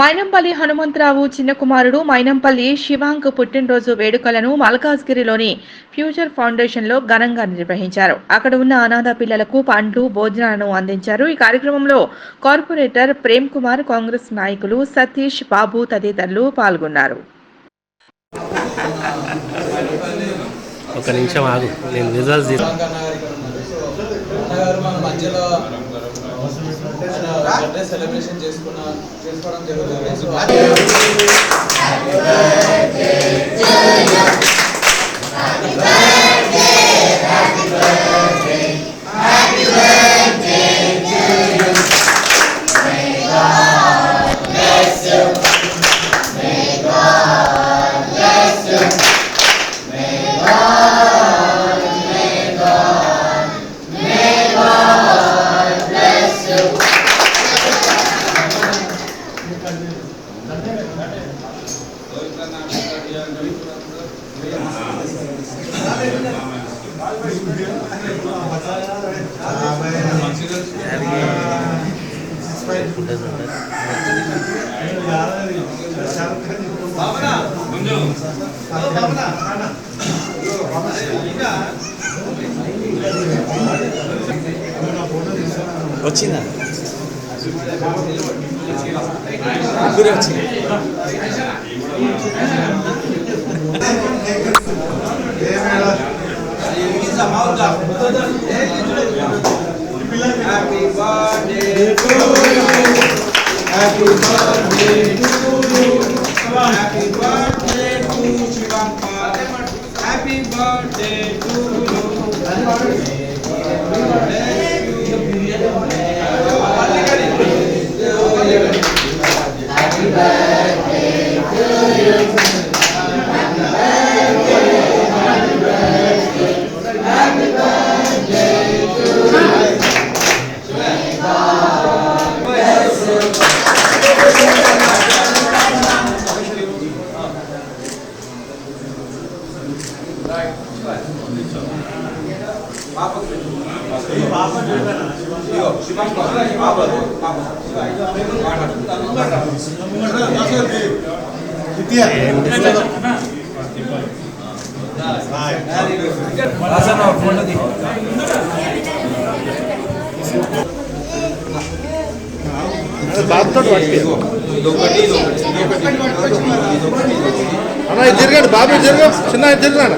మైనంపల్లి హనుమంతరావు చిన్న కుమారుడు మైనంపల్లి శివాంక్ పుట్టినరోజు వేడుకలను మల్కాజ్గిరిలోని ఫ్యూచర్ ఫౌండేషన్లో ఘనంగా నిర్వహించారు. అక్కడ ఉన్న అనాథ పిల్లలకు పండ్లు భోజనాలను అందించారు. ఈ కార్యక్రమంలో కార్పొరేటర్ ప్రేమ్ కుమార్ కాంగ్రెస్ నాయకులు సతీష్ బాబు తదితరులు పాల్గొన్నారు. ఒక నిమిషం ఆగు. నేను విజువల్స్ బర్త్డే సెలబ్రేషన్ చేసుకున్న చేసుకోవడం జరుగుతుంది. వచ్చిందా ముగ్గురే వచ్చింది Happy birthday to you. Happy birthday to you. Happy birthday to Happy birthday. అన్న ఇది తిరగండి బాబు ఇది తిరగ చిన్న ఇది తిరగండి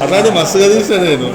അതായത് മസ്കദീസായിരുന്നു